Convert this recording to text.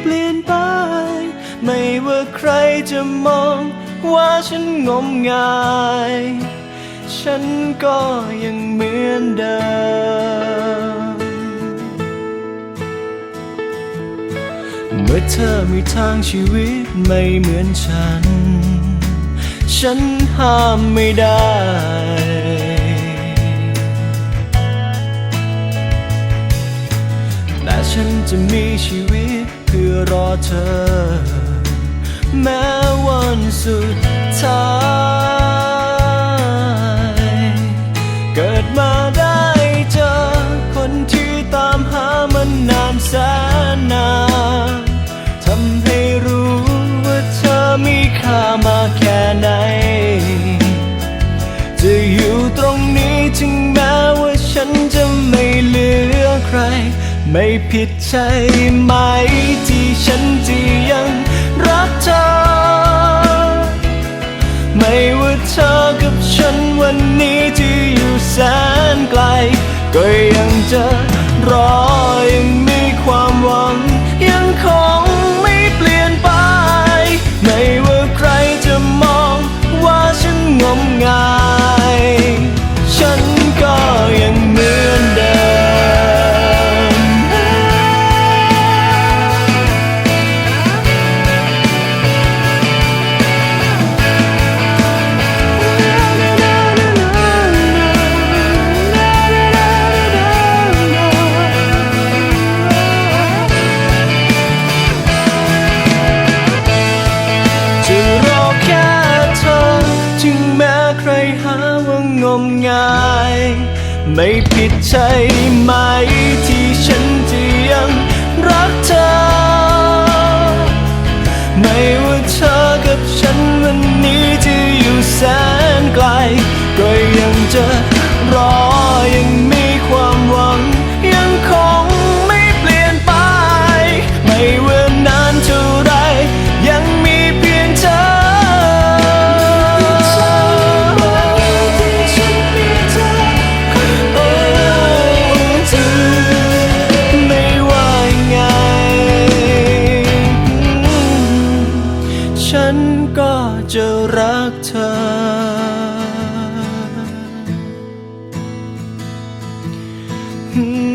เปลี่ยนไป ไม่ว่าใครจะมองว่าฉันงมงาย ฉันก็ยังเหมือนเดิม เมื่อเธอมีทางชีวิตไม่เหมือนฉัน ฉันห้ามไม่ได้แต่ฉันจะมีชีวิต พื่อรอเธอ แม้วันสุดท้ายเกิดมาได้เจอ คนที่ตามหามันนานแสนนานทำให้รู้ว่าเธอมีค่ามาแค่ไหน ไม่ผิดใช่ไหมที่ฉันจะยังรักเธอ ไม่ว่าเธอกับฉันวันนี้ที่อยู่แสนไกลก็ ไม่ผิดใช่ไหมที่ฉัน Hmm.